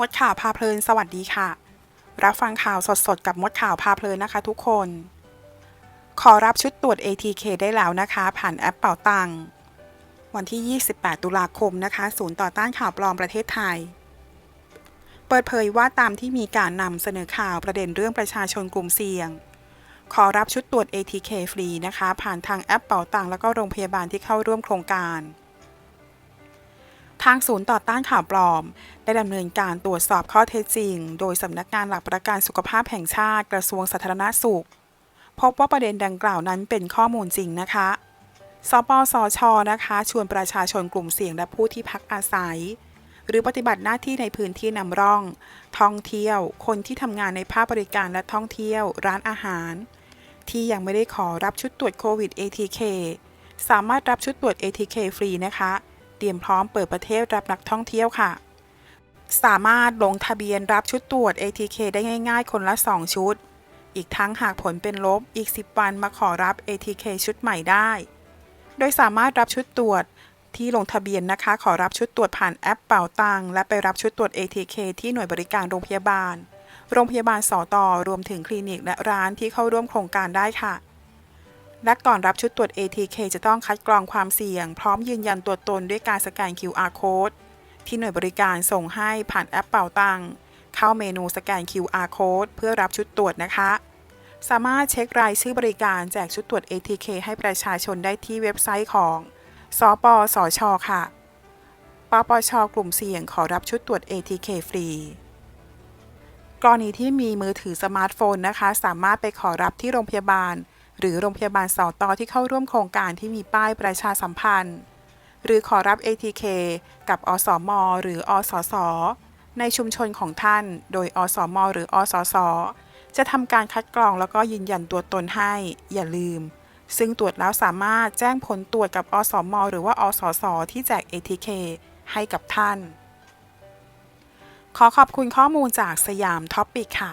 มดข่าวพาเพลินสวัสดีค่ะ รับฟังข่าวสดๆ กับมดข่าวพาเพลินนะคะทุกคน ขอรับชุดตรวจ ATK ได้แล้วนะคะ ผ่านแอปเป่าตังวันที่ 28 ตุลาคมนะคะ ศูนย์ต่อต้านข่าวปลอมประเทศไทย เปิดเผยว่าตามที่มีการนำเสนอข่าวประเด็นเรื่องประชาชนกลุ่มเสี่ยง ขอรับชุดตรวจ ATK ฟรีนะคะ ผ่านทางแอปเป่าตังแล้วก็โรงพยาบาลที่เข้าร่วมโครงการ ทางศูนย์ต่อต้านข่าวปลอม ได้ดำเนินการตรวจสอบข้อเท็จจริง โดยสำนักงานหลักประกันสุขภาพแห่งชาติกระทรวงสาธารณสุข พบว่าประเด็นดังกล่าวนั้นเป็นข้อมูลจริงนะคะ สปสช นะคะ ชวนประชาชนกลุ่มเสี่ยงและผู้ที่พักอาศัย หรือปฏิบัติหน้าที่ในพื้นที่นำร่อง ท่องเที่ยว คนที่ทำงานในภาคบริการและท่องเที่ยว ร้านอาหาร ที่ยังไม่ได้ขอรับชุดตรวจโควิด ATK สามารถรับชุดตรวจ ATK ฟรีนะคะ เตรียมพร้อมเปิดประเทศรับนักท่องเที่ยวค่ะ สามารถลงทะเบียนรับชุดตรวจ ATK ได้ง่ายๆ คนละ 2 ชุด อีกทั้งหากผลเป็นลบอีก 10 วันมาขอรับ ATK ชุดใหม่ได้ โดยสามารถรับชุดตรวจที่ลงทะเบียนนะคะ ขอรับชุดตรวจผ่านแอปเป่าตังและไปรับชุดตรวจ ATK ที่หน่วยบริการโรงพยาบาล โรงพยาบาลสอตอรวมถึงคลินิกและร้านที่เข้าร่วมโครงการได้ค่ะ และก่อนรับชุดตรวจ ATK จะต้องคัดกรองความเสี่ยง พร้อมยืนยันตัวตนด้วยการสแกน QR code ที่หน่วยบริการส่งให้ผ่านแอปเป่าตังเข้าเมนูสแกน QR code เพื่อรับชุดตรวจนะคะ สามารถเช็ครายชื่อบริการแจกชุดตรวจ ATK ให้ประชาชนได้ที่เว็บไซต์ของ สปสช ค่ะ ปปช กลุ่มเสี่ยงขอรับชุดตรวจ ATK ฟรี กรณีที่มีมือถือสมาร์ทโฟนนะคะ สามารถไปขอรับที่โรงพยาบาล หรือโรงพยาบาลสอตอที่เข้าร่วมโครงการที่มีป้ายประชาสัมพันธ์ หรือขอรับ ATK กับอสมหรืออสสในชุมชนของท่าน โดยอสมหรืออสสจะทำการคัดกรองแล้วก็ยืนยันตัวตนให้ อย่าลืม ซึ่งตรวจแล้วสามารถแจ้งผลตรวจกับอสมหรือว่าอสสที่แจก ATK ให้กับท่าน ขอขอบคุณข้อมูลจากสยามท็อปปิกค่ะ